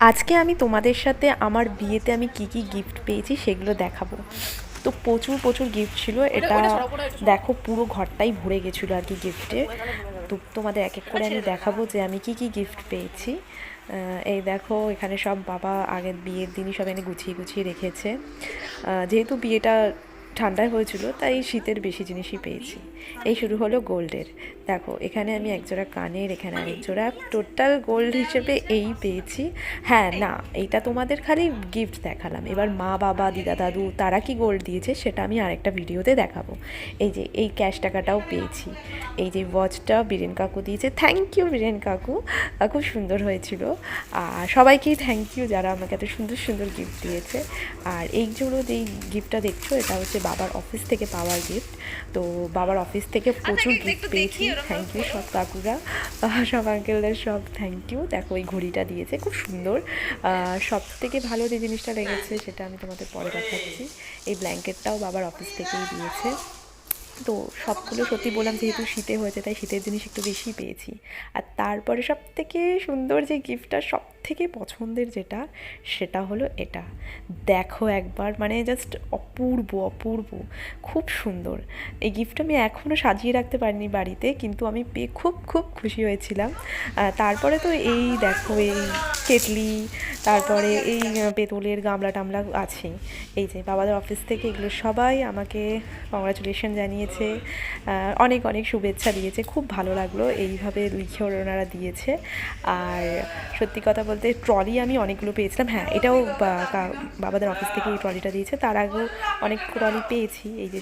আজকে আমি তোমাদের সাথে আমার বিয়েতে আমি কি কি গিফট পেয়েছি সেগুলো দেখাবো। তো প্রচুর প্রচুর গিফট ছিল। এটা দেখো পুরো ঘরটাই ভরে গেছিল আর কি গিফটে তো তোমাদের এক এক করে আমি দেখাবো যে আমি কি কি গিফট পেয়েছি। এই দেখো এখানে সব বাবা আগের বিয়ের দিনই সব এনে গুছিয়ে গুছিয়ে রেখেছে। যেহেতু বিয়েটা ঠান্ডায় হয়েছিল, তাই শীতের বেশি জিনিসই পেয়েছি। এই শুরু হলো গোল্ডের। দেখো, এখানে আমি একজোড়া কানের, এখানে আরেক জোড়া টোটাল গোল্ড হিসেবে এই পেয়েছি। হ্যাঁ না, এইটা তোমাদের খালি গিফট দেখালাম। এবার মা, বাবা, দিদা, দাদু, তারা কি গোল্ড দিয়েছে সেটা আমি আরেকটা ভিডিওতে দেখাবো। এই যে, এই ক্যাশ টাকাটাও পেয়েছি। এই যে ওয়াচটা বীরেন কাকু দিয়েছে। থ্যাংক ইউ বীরেন কাকু। খুব সুন্দর হয়েছিল। আর সবাইকেই থ্যাংক ইউ যারা আমাকে এত সুন্দর সুন্দর গিফট দিয়েছে। আর এই জন্য যেই গিফটটা দেখছ, এটা হচ্ছে বাবার অফিস থেকে পাওয়ার গিফট তো বাবার অফিস থেকে প্রচুর গিফট পেয়েছি। থ্যাংক ইউ সব কাকুরা। সব আঙ্কেলদের সব থ্যাংক ইউ দেখো এই ঘড়িটা দিয়েছে খুব সুন্দর। সব থেকে ভালো যে জিনিসটা লেগেছে সেটা আমি তোমাদের পরে দেখাচ্ছি। এই ব্ল্যাঙ্কেটটাও বাবার অফিস থেকেই দিয়েছে। তো সবগুলো সত্যি বললাম যেহেতু শীতে হয়েছে তাই শীতের জিনিস একটু বেশি পেয়েছি। আর তারপরে সব থেকে সুন্দর যে গিফটটা সব থেকে পছন্দের যেটা, সেটা হলো এটা। দেখো একবার মানে জাস্ট অপূর্ব অপূর্ব। খুব সুন্দর। এই গিফটটা আমি এখনও সাজিয়ে রাখতে পারিনি বাড়িতে, কিন্তু আমি পেয়ে খুব খুব খুশি হয়েছিলাম। তারপরে তো এই দেখো এই কেটলি তারপরে এই পেতলের গামলা টামলা আছে এই যে বাবাদের অফিস থেকে এগুলো সবাই আমাকে কংগ্রাচুলেশন জানিয়েছে অনেক অনেক শুভেচ্ছা দিয়েছে। খুব ভালো লাগল এইভাবে লিখে ওনারা দিয়েছে। আর সত্যি কথা বলতে ট্রলি আমি অনেকগুলো পেয়েছিলাম। হ্যাঁ এটাও বাবাদের অফিস থেকে এই ট্রলিটা দিয়েছে। তার আগেও অনেক ট্রলি পেয়েছি। এই যে